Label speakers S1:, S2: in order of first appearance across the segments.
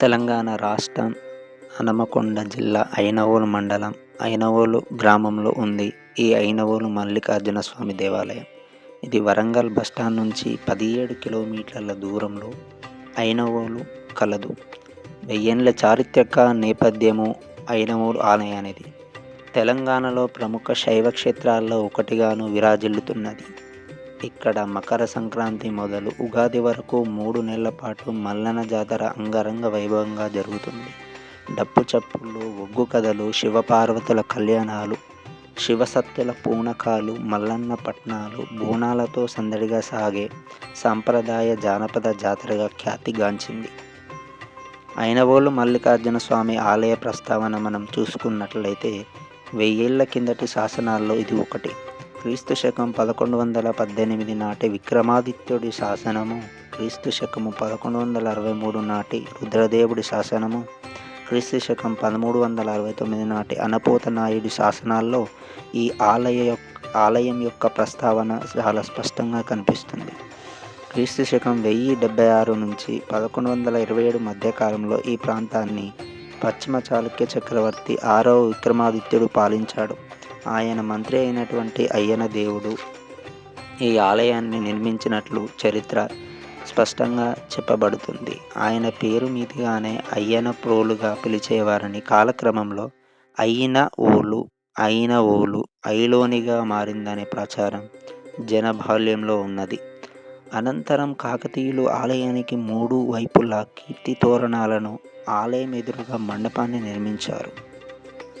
S1: తెలంగాణ రాష్ట్రం హనమకొండ జిల్లా ఐనవోలు మండలం ఐనవోలు గ్రామంలో ఉంది. ఈ ఐనవోలు మల్లికార్జున స్వామి దేవాలయం. ఇది వరంగల్ బస్టాండ్ నుంచి పదిహేడు కిలోమీటర్ల దూరంలో ఐనవోలు కలదు. వెయ్యేండ్ల చారిత్రక నేపథ్యము ఐనవోలు ఆలయానిది. తెలంగాణలో ప్రముఖ శైవ క్షేత్రాల్లో ఒకటిగాను విరాజిల్లుతున్నది. ఇక్కడ మకర సంక్రాంతి మొదలు ఉగాది వరకు మూడు నెలల పాటు మల్లన జాతర అంగరంగ వైభవంగా జరుగుతుంది. డప్పు చప్పుళ్ళు ఒగ్గు కథలు శివపార్వతుల కళ్యాణాలు శివసత్తుల పూనకాలు మల్లన్న పట్నాలు బోనాలతో సందడిగా సాగే సాంప్రదాయ జానపద జాతరగా ఖ్యాతిగాంచింది అయినవోలు మల్లికార్జున స్వామి ఆలయ ప్రస్తావన మనం చూసుకున్నట్లయితే వెయ్యేళ్ళ కిందటి శాసనాల్లో ఇది ఒకటి. క్రీస్తు శకం పదకొండు వందల పద్దెనిమిది నాటి విక్రమాదిత్యుడి శాసనము. క్రీస్తు శకము పదకొండు వందల అరవై మూడు నాటి రుద్రదేవుడి శాసనము. క్రీస్తు శకం పదమూడు వందల అరవై తొమ్మిది నాటి అనపోత నాయుడి శాసనాల్లో ఈ ఆలయ యొక్క ఆలయం యొక్క ప్రస్తావన చాలా స్పష్టంగా కనిపిస్తుంది. క్రీస్తు శకం వెయ్యి డెబ్బై ఆరు నుంచి పదకొండు వందల ఇరవై ఏడు మధ్యకాలంలో ఈ ప్రాంతాన్ని పశ్చిమ చాళుక్య చక్రవర్తి ఆరవ విక్రమాదిత్యుడు పాలించాడు. ఆయన మంత్రి అయినటువంటి అయ్యన దేవుడు ఈ ఆలయాన్ని నిర్మించినట్లు చరిత్ర స్పష్టంగా చెప్పబడుతుంది. ఆయన పేరు మీదుగానే అయ్యన ప్రోలుగా పిలిచేవారని కాలక్రమంలో అయిన ఓలు అయిన ఓలు ఐలోనిగా మారిందనే ప్రచారం జనబాల్యంలో ఉన్నది. అనంతరం కాకతీయులు ఆలయానికి మూడు వైపులా కీర్తి తోరణాలను ఆలయం ఎదురుగా మండపాన్ని నిర్మించారు.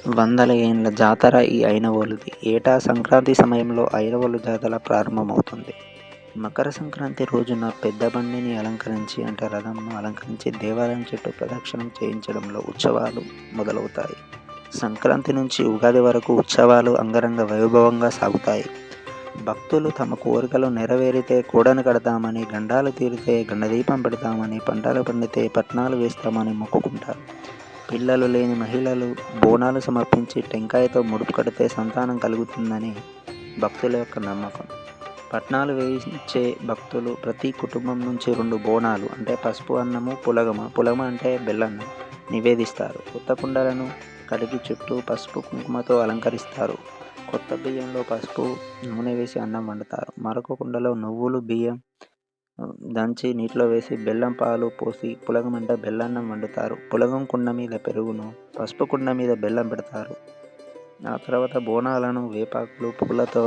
S1: వందల ఏండ్ల జాతర ఈ ఐనవోలుది ఏటా సంక్రాంతి సమయంలో ఐనవోలు జాతర ప్రారంభమవుతుంది. మకర సంక్రాంతి రోజున పెద్ద బండిని అలంకరించి అంటే రథంను అలంకరించి దేవాలయం చుట్టూ ప్రదక్షిణం చేయించడంలో ఉత్సవాలు మొదలవుతాయి. సంక్రాంతి నుంచి ఉగాది వరకు ఉత్సవాలు అంగరంగ వైభవంగా సాగుతాయి. భక్తులు తమ కోరికలు నెరవేరితే కూడను కడతామని గండాలు తీరితే గండదీపం పెడతామని పంటలు పండితే పట్నాలు వేస్తామని మొక్కుకుంటారు. పిల్లలు లేని మహిళలు బోనాలు సమర్పించి టెంకాయతో ముడుపు కడితే సంతానం కలుగుతుందని భక్తుల యొక్క నమ్మకం. పట్నాలు వేయించే భక్తులు ప్రతి కుటుంబం నుంచి రెండు బోనాలు అంటే పసుపు అన్నము పులగమ. పులగమ అంటే బెల్లన్నం నివేదిస్తారు. కొత్త కుండలను కడిగి చుట్టూ పసుపు కుంకుమతో అలంకరిస్తారు. కొత్త బియ్యంలో పసుపు నూనె వేసి అన్నం వండుతారు. మరొక కుండలో నువ్వులు బియ్యం దంచి నీటిలో వేసి బెల్లం పాలు పోసి పులగమంట అంటే బెల్లన్నం వండుతారు. పులగం కుండ మీద పెరుగును పసుపు కుండ మీద బెల్లం పెడతారు. ఆ తర్వాత బోనాలను వేపాకులు పూలతో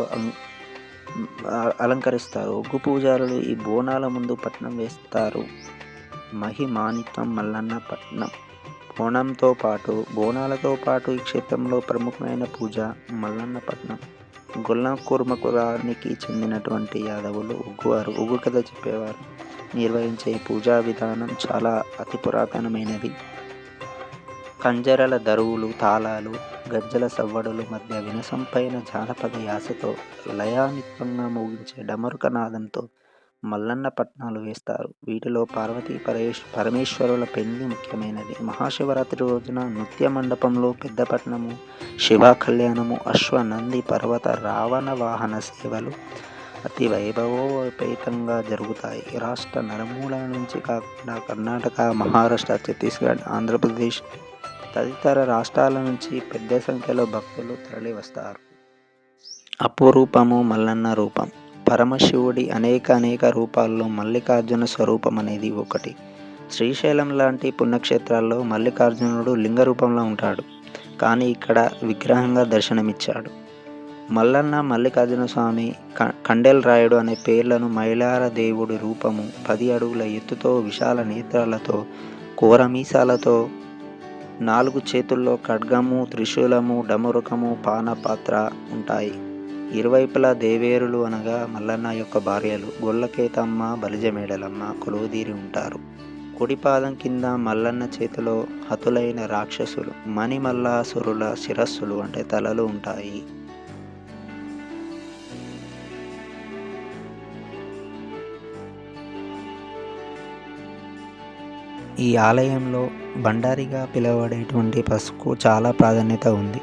S1: అలంకరిస్తారు. ఒగ్గు పూజారులు ఈ బోనాల ముందు పట్నం వేస్తారు. మహిమానిత్వం మల్లన్న పట్నం. బోనంతో పాటు బోనాలతో పాటు ఈ క్షేత్రంలో ప్రముఖమైన పూజ మల్లన్న పట్నం. గొల్లం కుర్మకురానికి చెందినటువంటి యాదవులు ఉగ్గువారు. ఉగ్గు కథ చెప్పేవారు. నిర్వహించే పూజా విధానం చాలా అతి పురాతనమైనది. కంజరల దరువులు తాళాలు గజ్జల సవ్వడుల మధ్య వినసంపైన జానపద యాసతో లయానిత్వంగా ముగించే డమరుక నాదంతో మల్లన్న పట్నాలు వేస్తారు. వీటిలో పార్వతీ పరేష్ పరమేశ్వరుల పెళ్ళి ముఖ్యమైనది. మహాశివరాత్రి రోజున నృత్య మండపంలో పెద్దపట్నము శివ కళ్యాణము అశ్వనంది పర్వత రావణ వాహన సేవలు అతి వైభవోపేతంగా జరుగుతాయి. రాష్ట్ర నలుమూల నుంచి కాకుండా కర్ణాటక మహారాష్ట్ర ఛత్తీస్గఢ్ ఆంధ్రప్రదేశ్ తదితర రాష్ట్రాల నుంచి పెద్ద సంఖ్యలో భక్తులు తరలి వస్తారు అపురూపము మల్లన్న రూపం. పరమశివుడి అనేక అనేక రూపాల్లో మల్లికార్జున స్వరూపం అనేది ఒకటి. శ్రీశైలం లాంటి పుణ్యక్షేత్రాల్లో మల్లికార్జునుడు లింగ రూపంలో ఉంటాడు. కానీ ఇక్కడ విగ్రహంగా దర్శనమిచ్చాడు. మల్లన్న మల్లికార్జున స్వామి కండెల్ రాయుడు అనే పేర్లను మైలార దేవుడి రూపము పది అడుగుల ఎత్తుతో విశాల నేత్రాలతో కూరమీసాలతో నాలుగు చేతుల్లో ఖడ్గము త్రిశూలము డమరుకము పానపాత్ర ఉంటాయి. ఇరువైపులా దేవేరులు అనగా మల్లన్న యొక్క భార్యలు గొల్లకేతమ్మ బలిజమేడలమ్మ కొలువుదీరి ఉంటారు. కుడిపాదం కింద మల్లన్న చేతిలో హతులైన రాక్షసులు మణిమల్లాసురుల శిరస్సులు అంటే తలలు ఉంటాయి. ఈ ఆలయంలో బండారిగా పిలువబడేటువంటి పసుపు చాలా ప్రాధాన్యత ఉంది.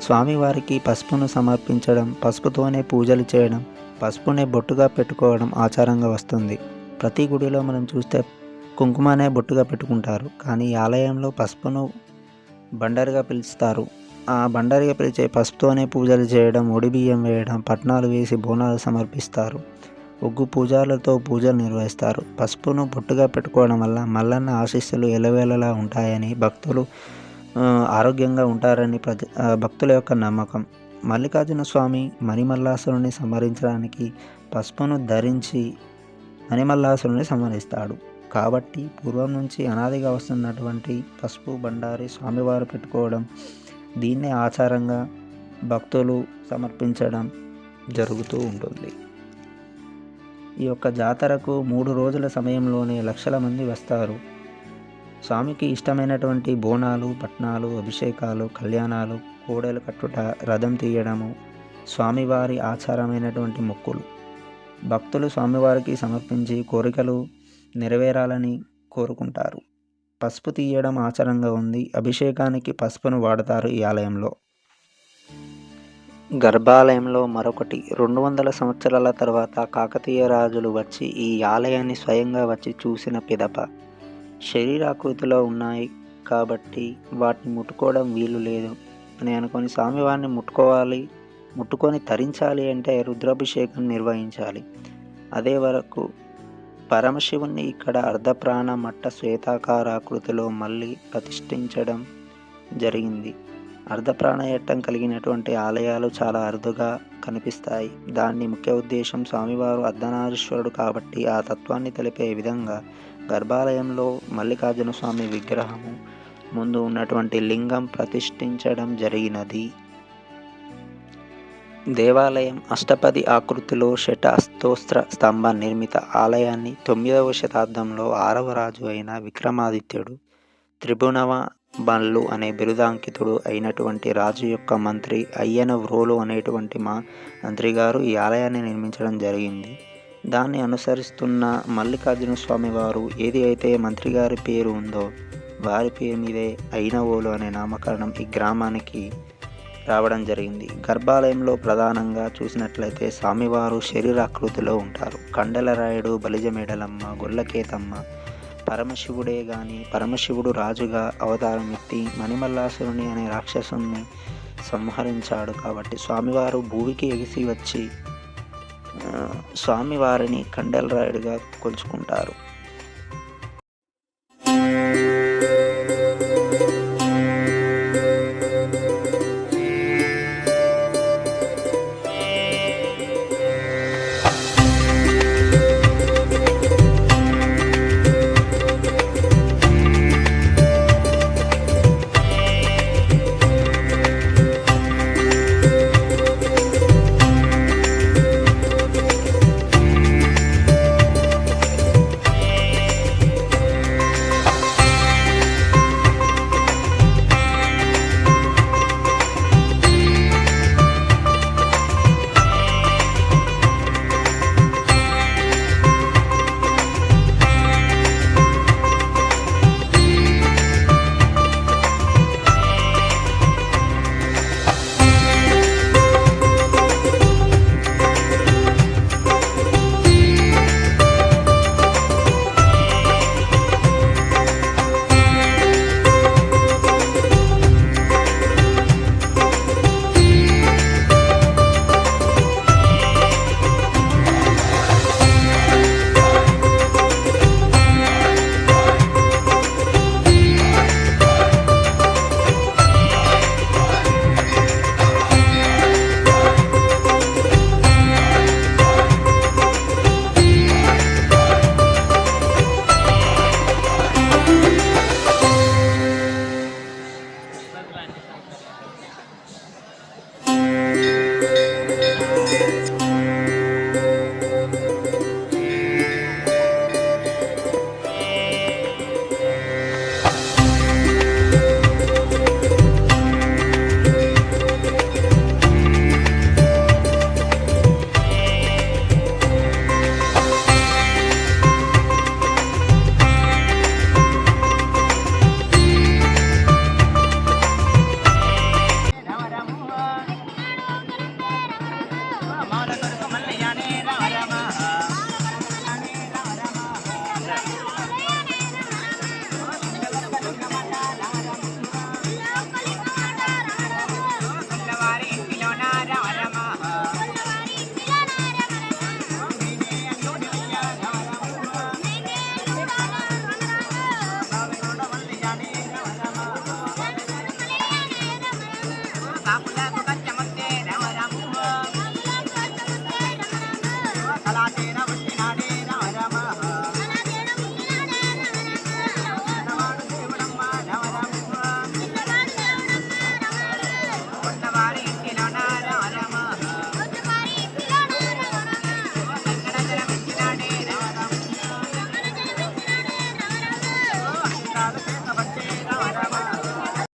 S1: స్వామివారికి పసుపును సమర్పించడం పసుపుతోనే పూజలు చేయడం పసుపునే బొట్టుగా పెట్టుకోవడం ఆచారంగా వస్తుంది. ప్రతి గుడిలో మనం చూస్తే కుంకుమనే బొట్టుగా పెట్టుకుంటారు. కానీ ఆలయంలో పసుపును బండరిగా పిలుస్తారు. ఆ బండరిగా పిలిచే పసుపుతోనే పూజలు చేయడం ఒడిబియ్యం వేయడం పట్నాలు వేసి బోనాలు సమర్పిస్తారు. ఒగ్గు పూజారులతో పూజలు నిర్వహిస్తారు. పసుపును బొట్టుగా పెట్టుకోవడం వల్ల మల్లన్న ఆశీస్సులు ఎలవేలలా ఉంటాయని భక్తులు ఆరోగ్యంగా ఉంటారని ప్రజ భక్తుల యొక్క నమ్మకం. మల్లికార్జున స్వామి మణిమల్లాసురుని సంహరించడానికి పసుపును ధరించి మణిమల్లాసురుని సంహరిస్తాడు. కాబట్టి పూర్వం నుంచి అనాదిగా వస్తున్నటువంటి పసుపు బండారి స్వామివారు పెట్టుకోవడం దీన్నే ఆచారంగా భక్తులు సమర్పించడం జరుగుతూ ఉంటుంది. ఈ యొక్క జాతరకు మూడు రోజుల సమయంలోనే లక్షల మంది వస్తారు. స్వామికి ఇష్టమైనటువంటి బోనాలు పట్నాలు అభిషేకాలు కళ్యాణాలు కోడలు కట్టుట రథం తీయడము స్వామివారి ఆచారమైనటువంటి మొక్కులు. భక్తులు స్వామివారికి సమర్పించి కోరికలు నెరవేరాలని కోరుకుంటారు. పసుపు తీయడం ఆచారంగా ఉంది. అభిషేకానికి పసుపును వాడతారు ఈ ఆలయంలో. గర్భాలయంలో మరొకటి. రెండు వందల సంవత్సరాల తర్వాత కాకతీయ రాజులు వచ్చి ఈ ఆలయాన్ని స్వయంగా వచ్చి చూసిన పిదప. శరీరాకృతిలో ఉన్నాయి కాబట్టి వాటిని ముట్టుకోవడం వీలు లేదు. అని అనుకొని స్వామివారిని ముట్టుకోవాలి ముట్టుకొని తరించాలి అంటే రుద్రాభిషేకం నిర్వహించాలి. అదే వరకు పరమశివుణ్ణి ఇక్కడ అర్ధప్రాణ మట్ట శ్వేతాకారాకృతిలో మళ్ళీ ప్రతిష్ఠించడం జరిగింది. అర్ధప్రాణయట్టం కలిగినటువంటి ఆలయాలు చాలా అరుదుగా కనిపిస్తాయి. దాన్ని ముఖ్య ఉద్దేశం స్వామివారు అర్ధనారీశ్వరుడు కాబట్టి ఆ తత్వాన్ని తెలిపే విధంగా గర్భాలయంలో మల్లికార్జున స్వామి విగ్రహము ముందు ఉన్నటువంటి లింగం ప్రతిష్ఠించడం జరిగినది. దేవాలయం అష్టపది ఆకృతిలో శట స్తంభ నిర్మిత ఆలయాన్ని తొమ్మిదవ శతాబ్దంలో ఆరవ రాజు అయిన విక్రమాదిత్యుడు త్రిభువనవ బన్లు అనే బిరుదాంకితుడు అయినటువంటి రాజు యొక్క మంత్రి అయ్యన వ్రోలు అనేటువంటి మా మంత్రి గారు ఈ ఆలయాన్ని నిర్మించడం జరిగింది. దాన్ని అనుసరిస్తున్న మల్లికార్జున స్వామి వారు ఏది అయితే మంత్రి గారి పేరు ఉందో వారి పేరు మీదే అయినవోలు అనే నామకరణం ఈ గ్రామానికి రావడం జరిగింది. గర్భాలయంలో ప్రధానంగా చూసినట్లయితే స్వామివారు శరీరాకృతిలో ఉంటారు. కండలరాయుడు బలిజమేడలమ్మ గొల్లకేతమ్మ పరమశివుడే కానీ పరమశివుడు రాజుగా అవతారం ఎత్తి మణిమల్లాసురుని అనే రాక్షసుని సంహరించాడు కాబట్టి స్వామివారు భూమికి ఎగిసి వచ్చి స్వామివారిని కండలరాయుడిగా కొలుచుకుంటారు.